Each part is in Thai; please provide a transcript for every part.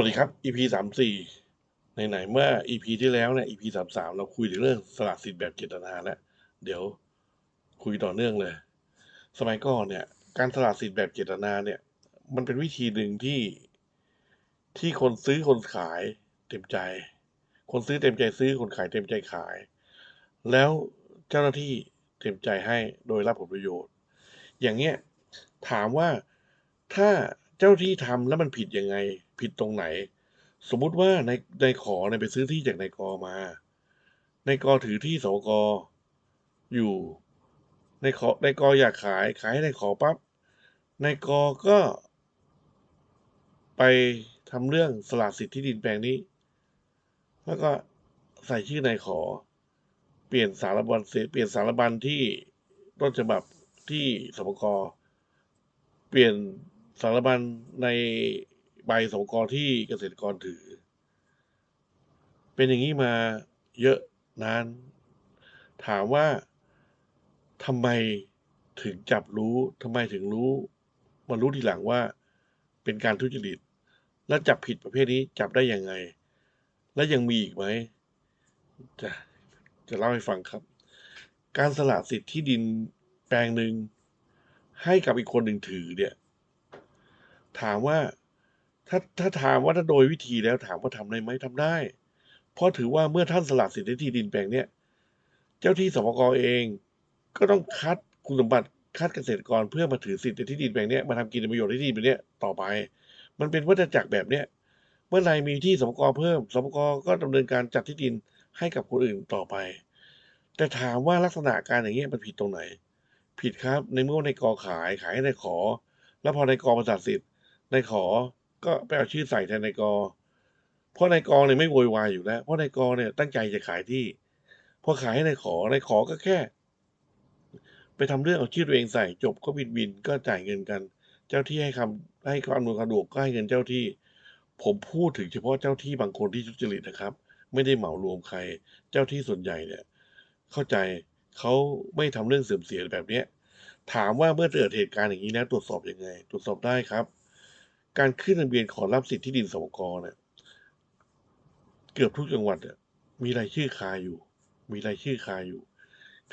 วัสดีครับ EP สามสี่ไหนๆเมื่อ EP ที่แล้วเนี่ย EP สามสามเราคุยถึงเรื่องสละสิทธิ์แบบเจตนาแล้วเดี๋ยวคุยต่อเนื่องเลย สมัยก่อนเนี่ย การสละสิทธิ์แบบเจตนาเนี่ย มันเป็นวิธีหนึ่งที่ที่คนซื้อคนขายเต็มใจ คนซื้อเต็มใจซื้อคนขายเต็มใจขาย แล้วเจ้าหน้าที่เต็มใจให้โดยรับผลประโยชน์ อย่างเงี้ยถามว่าถ้า เจ้าที่ทำแล้วมันผิดยังไง ผิดตรงไหน สมมุติว่าในในขอเนี่ยไปซื้อที่จากนายกอมานายกอถือที่สกอยู่ ในขอในกออยากขายขายให้ในขอปั๊บนายกอก็ ไปทำเรื่องสละสิทธิ์ที่ดินแปลงนี้ แล้วก็ใส่ชื่อนายขอ เปลี่ยนสารบัญเสียเปลี่ยนสารบัญที่ต้นฉบับที่สมกเปลี่ยน สารบัญในใบสมกรที่เกษตรกรถือ เป็นอย่างนี้มาเยอะนาน ถามว่าทำไมถึงจับรู้ทำไมถึงรู้มารู้ทีหลังว่าเป็นการทุจริต และจับผิดประเภทนี้จับได้ยังไง และยังมีอีกไหมจะจะเล่าให้ฟังครับ การสละสิทธิ์ที่ดินแปลงหนึ่งให้กับอีกคนหนึ่งถือเนี่ย ถามว่าถ้าถ้าถามว่าถ้าโดยวิธีแล้วถามว่าทำได้ไหมทำได้ เพราะถือว่าเมื่อท่านสละสิทธิที่ดินแปลงเนี้ยเจ้าที่สปกเอง ก็ต้องคัดคุณสมบัติคัดเกษตรกรเพื่อมาถือสิทธิที่ดินแปลงเนี้ยมาทำกินประโยชน์ที่ดินแปลงเนี้ยต่อไป มันเป็นวัฏจักรแบบเนี้ยเมื่อไรมีที่สปกเพิ่มสปกก็ดำเนินการจัดที่ดินให้กับคนอื่นต่อไป แต่ถามว่าลักษณะการอย่างเงี้ยมันผิดตรงไหน ผิดครับในเมื่อในกอขายขายให้ในขอ แล้วพอในกอประสาทสิทธิ์ ในขอก็ไปเอาชื่อใส่แทนในกอ เพราะในกอเนี่ยไม่โวยวายอยู่แล้ว เพราะในกอเนี่ยตั้งใจจะขายที่ พอขายให้ในขอในขอก็แค่ ไปทำเรื่องเอาชื่อตัวเองใส่จบก็บินบินก็จ่ายเงินกัน เจ้าที่ให้คำให้ความนวยความสะดวกก็ให้เงินเจ้าที่ ผมพูดถึงเฉพาะเจ้าที่บางคนที่ทุจริตนะครับ ไม่ได้เหมารวมใคร เจ้าที่ส่วนใหญ่เนี่ย เข้าใจเขาไม่ทำเรื่องเสื่อมเสียแบบเนี้ยถามว่าเมื่อเกิดเหตุการณ์อย่างนี้แล้วตรวจสอบยังไง ตรวจสอบได้ครับ การขึ้นทะเบียนขอรับสิทธิที่ดินสปกเนี่ยเกือบทุกจังหวัดอะมีรายชื่อคาอยู่ มีรายชื่อคาอยู่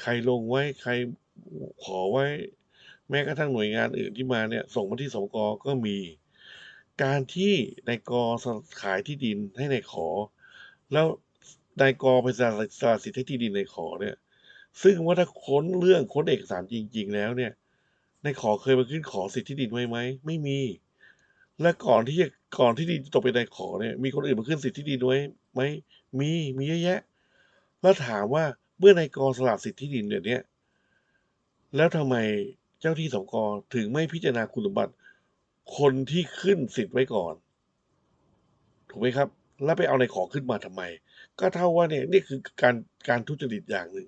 ใครลงไว้ใครขอไว้ แม้กระทั่งหน่วยงานอื่นที่มาเนี่ย ส่งมาที่สปกก็มี การที่นายกขายที่ดินให้ในายขอ แล้วนายกไปสละสิทธิที่ดินในขอเนี่ย ซึ่งว่าถ้าค้นเรื่องค้นเอกสารจริง ๆ แล้วเนี่ยในขอเคยมาขึ้นขอสิทธิที่ดินไว้ไหมไม่มี และก่อนที่จะก่อนที่ดินจะตกเป็นในขอเนี่ย มีคนอื่นมาขึ้นสิทธิที่ดินไว้ไหมมีมีเยอะแยะ แล้วถามว่าเมื่อในกสละสิทธิที่ดินเนี่ยวนี้แล้วทำไมเจ้าที่สกถึงไม่พิจารณาคุณสมบัติ คนที่ขึ้นสิทธิ์ไว้ก่อน ถูกไหมครับ แล้วไปเอาในขอขึ้นมาทำไม ก็เท่าว่าเนี่ยนี่คือการการทุจริตอย่างหนึ่ง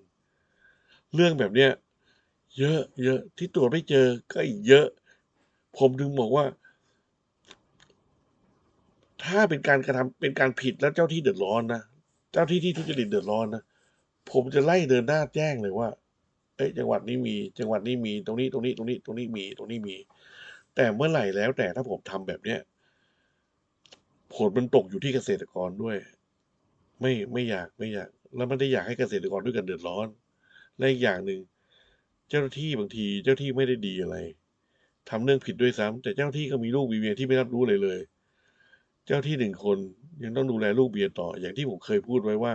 เรื่องแบบเนี้ยเยอะเยอะที่ตรวจไม่เจอก็อีกเยอะ ผมถึงบอกว่า ถ้าเป็นการกระทำเป็นการผิดแล้วเจ้าที่เดือดร้อนนะเจ้าที่ที่ทุจริตเดือดร้อนนะผมจะไล่เดินหน้าแจ้งเลยว่าเอ้ยจังหวัดนี้มี จังหวัดนี้มีตรงนี้ตรงนี้ตรงนี้ตรงนี้มีตรงนี้มี แต่เมื่อไหร่แล้วแต่ถ้าผมทำแบบเนี้ยผลมันตกอยู่ที่เกษตรกรด้วย ไม่ไม่อยากไม่อยาก แล้วไม่ได้อยากให้เกษตรกรด้วยกันเดือดร้อนและอีกอย่างหนึ่งเจ้าหน้าที่บางทีเจ้าที่ไม่ได้ดีอะไรทำเรื่องผิดด้วยซ้ำแต่เจ้าที่ก็มีลูกมีเมียที่ไม่รับรู้เลยเลย เจ้าที่หนึ่งคนยังต้องดูแลลูกเมียต่ออย่างที่ผมเคยพูดไว้ว่า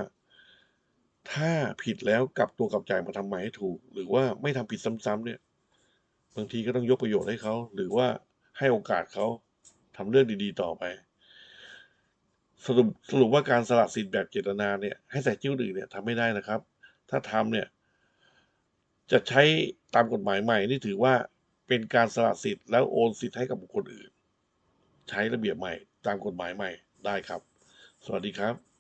ถ้าผิดแล้วกลับตัวกลับใจมาทำใหม่ให้ถูก หรือว่าไม่ทำผิดซ้ำๆเนี่ย บางทีก็ต้องยกประโยชน์ให้เขา หรือว่าให้โอกาสเขาทำเรื่องดีๆต่อไปสรุปสรุปว่าการสละสิทธิ์แบบเจตนาเนี่ยให้ใส่ชื่ออื่นเนี่ยทำไม่ได้นะครับ ถ้าทำเนี่ย จะใช้ตามกฎหมายใหม่นี่ถือว่าเป็นการสละสิทธิ์แล้วโอนสิทธิ์ให้กับบุคคลอื่น ใช้ระเบียบใหม่ ตามกฎหมายใหม่ได้ครับ สวัสดีครับ